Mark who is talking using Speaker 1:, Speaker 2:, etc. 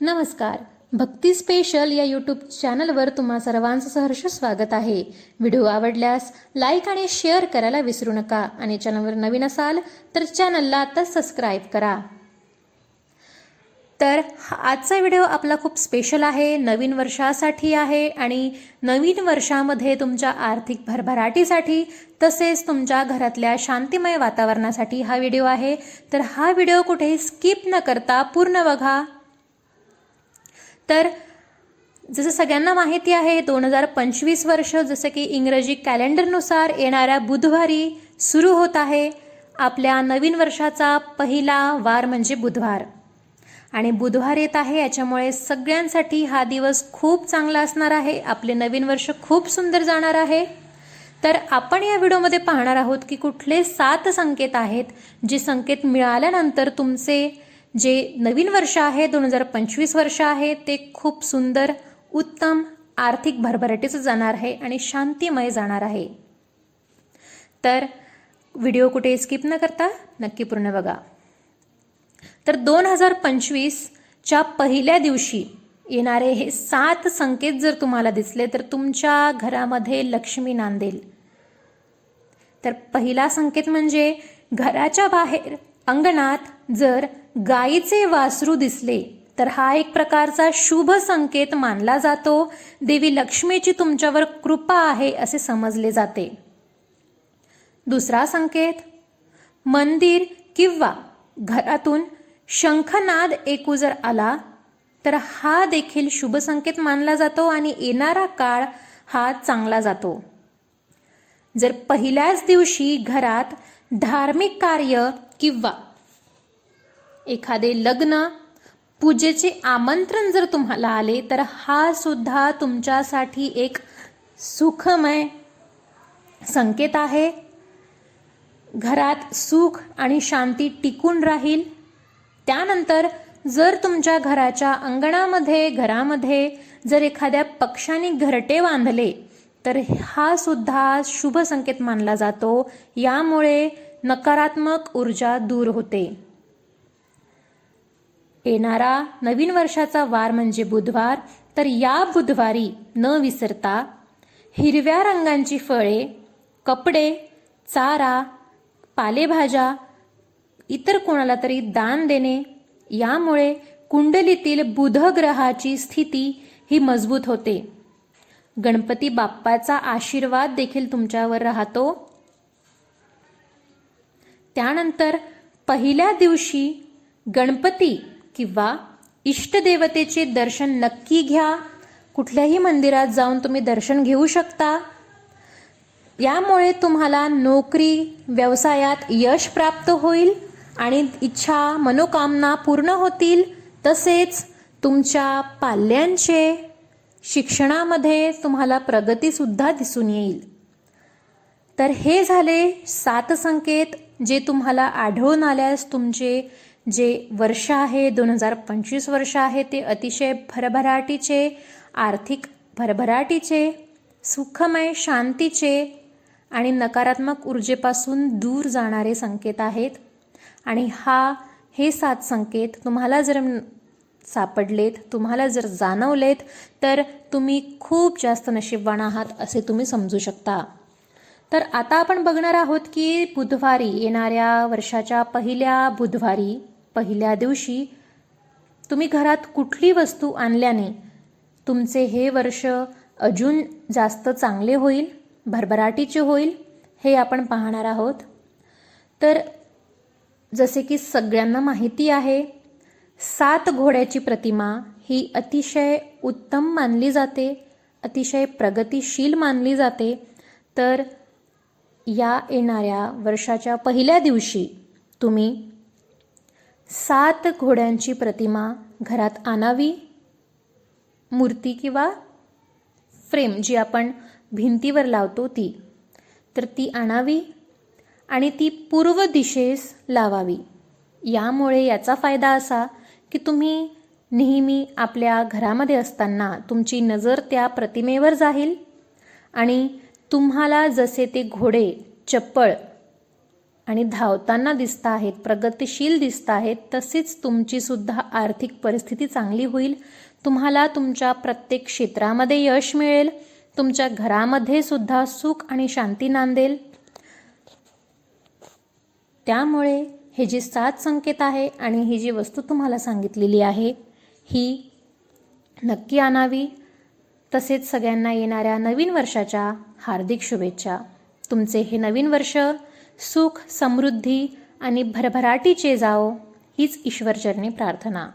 Speaker 1: नमस्कार. भक्ती स्पेशल या यूट्यूब चॅनलवर तुम्हा सर्वांचं सहर्ष स्वागत आहे. व्हिडिओ आवडल्यास लाईक आणि शेअर करायला विसरू नका आणि चॅनलवर नवीन असाल तर चॅनलला आता सबस्क्राईब करा. तर हा- आजचा व्हिडिओ आपला खूप स्पेशल आहे नवीन वर्षासाठी आहे आणि नवीन वर्षामध्ये तुमच्या आर्थिक भरभराटीसाठी तसेच तुमच्या घरातल्या शांतिमय वातावरणासाठी हा व्हिडिओ आहे. तर हा व्हिडिओ कुठेही स्किप न करता पूर्ण बघा. तर जसं सगळ्यांना माहिती आहे दोन हजार पंचवीस वर्ष जसं की इंग्रजी कॅलेंडरनुसार येणाऱ्या बुधवारी सुरू होत आहे आपल्या नवीन वर्षाचा पहिला वार म्हणजे बुधवार. आणि बुधवार येत आहे याच्यामुळे सगळ्यांसाठी हा दिवस खूप चांगला असणार आहे आपले नवीन वर्ष खूप सुंदर जाणार आहे. तर आपण या व्हिडिओमध्ये पाहणार आहोत की कुठले सात संकेत आहेत जे संकेत मिळाल्यानंतर तुमचे जे नवीन वर्ष आहे दोन हजार पंचवीस वर्ष आहे ते खूप सुंदर उत्तम आर्थिक भरभराटीचं जाणार आहे आणि शांतिमय जाणार आहे. तर व्हिडिओ कुठे स्किप न करता नक्की पूर्ण बघा. तर दोन हजार पंचवीसच्या पहिल्या दिवशी येणारे हे सात संकेत जर तुम्हाला दिसले तर तुमच्या घरामध्ये लक्ष्मी नांदेल. तर पहिला संकेत म्हणजे घराच्या बाहेर अंगणात जर गायीचे वासरू दिसले तर हा एक प्रकारचा शुभ संकेत मानला जातो. देवी लक्ष्मीची तुमच्यावर कृपा आहे असे समजले जाते. दुसरा संकेत मंदिर किंवा घरातून शंखनाद एकू जर आला तर हा देखील शुभ संकेत मानला जातो आणि येणारा काळ हा चांगला जातो. जर पहिल्याच दिवशी घरात धार्मिक कार्य किंवा एखादे लग्न पूजेचे आमंत्रण जर तुम्हाला आले तर हा सुद्धा तुमच्यासाठी एक सुखमय संकेत आहे. घरात सुख आणि शांती टिकून राहील. त्यानंतर जर तुमच्या घराच्या अंगणामध्ये घरामध्ये जर एखाद्या पक्षाने घरटे बांधले तर हा सुद्धा शुभ संकेत मानला जातो. यामुळे नकारात्मक ऊर्जा दूर होते. येणारा नवीन वर्षाचा वार म्हणजे बुधवार. तर या बुधवारी न विसरता हिरव्या रंगांची फळे कपडे चारा पालेभाज्या इतर कोणाला तरी दान देणे यामुळे कुंडलीतील बुध ग्रहाची स्थिती ही मजबूत होते. गणपती बाप्पाचा आशीर्वाद देखील तुमच्यावर राहतो. त्यानंतर पहिल्या दिवशी गणपती किंवा इष्टदेवतेचे दर्शन नक्की घ्या. कुठल्याही मंदिरात जाऊन तुम्ही दर्शन घेऊ शकता. यामुळे तुम्हाला नोकरी व्यवसायात यश प्राप्त होईल आणि इच्छा मनोकामना पूर्ण होतील. तसेच तुमच्या पाल्यांचे शिक्षणामध्ये तुम्हाला प्रगतीसुद्धा दिसून येईल. तर हे झाले सात संकेत जे तुम्हाला आढळून आल्यास तुमचे जे वर्ष आहे दोन हजार पंचवीस वर्ष आहे ते अतिशय भरभराटीचे आर्थिक भरभराटीचे सुखमय शांतीचे आणि नकारात्मक ऊर्जेपासून दूर जाणारे संकेत आहेत. आणि हा हे सात संकेत तुम्हाला जर सापडलेत तुम्हाला जर जाणवलेत तर तुम्ही खूप जास्त नशीबवान आहात असे तुम्ही समजू शकता. तर आता आपण बघणार आहोत की बुधवारी येणाऱ्या वर्षाच्या पहिल्या बुधवारी पहिल्या दिवशी तुम्ही घरात कुठली वस्तू आणल्याने तुमचे हे वर्ष अजून जास्त चांगले होईल भरभराटीचे होईल हे आपण पाहणार आहोत. तर जसे की सगळ्यांना माहिती आहे सात घोड्याची प्रतिमा ही अतिशय उत्तम मानली जाते अतिशय प्रगतिशील मानली जाते. तर या येणाऱ्या वर्षाच्या पहिल्या दिवशी तुम्ही सात घोड्यांची प्रतिमा घरात आणावी? मूर्ती किंवा फ्रेम जी आपण भिंतीवर लावतो ती. तर ती आणावी आणि ती पूर्व दिशेस लावावी. यामुळे याचा फायदा असा की तुम्ही नेहमी आपल्या घरामध्ये असताना तुमची नजर त्या प्रतिमेवर जाईल आणि तुम्हाला जसे ते घोडे चप्पळ आणि धावताना दिसत आहेत प्रगतिशील दिसत आहेत तसेच तुमची सुद्धा आर्थिक परिस्थिती चांगली होईल. तुम्हाला तुमच्या प्रत्येक क्षेत्रामध्ये यश मिळेल. तुमच्या घरामध्ये सुद्धा सुख आणि शांती नांदेल. त्यामुळे हे जे सात संकेत आहे आणि ही जी वस्तू तुम्हाला सांगितलेली आहे ही नक्की आणावी. तसेच सगळ्यांना येणाऱ्या नवीन वर्षाच्या हार्दिक शुभेच्छा. तुमचे हे नवीन वर्ष सुख समृद्धी आणि भरभराटीचे जाओ हीच ईश्वरचरणी प्रार्थना.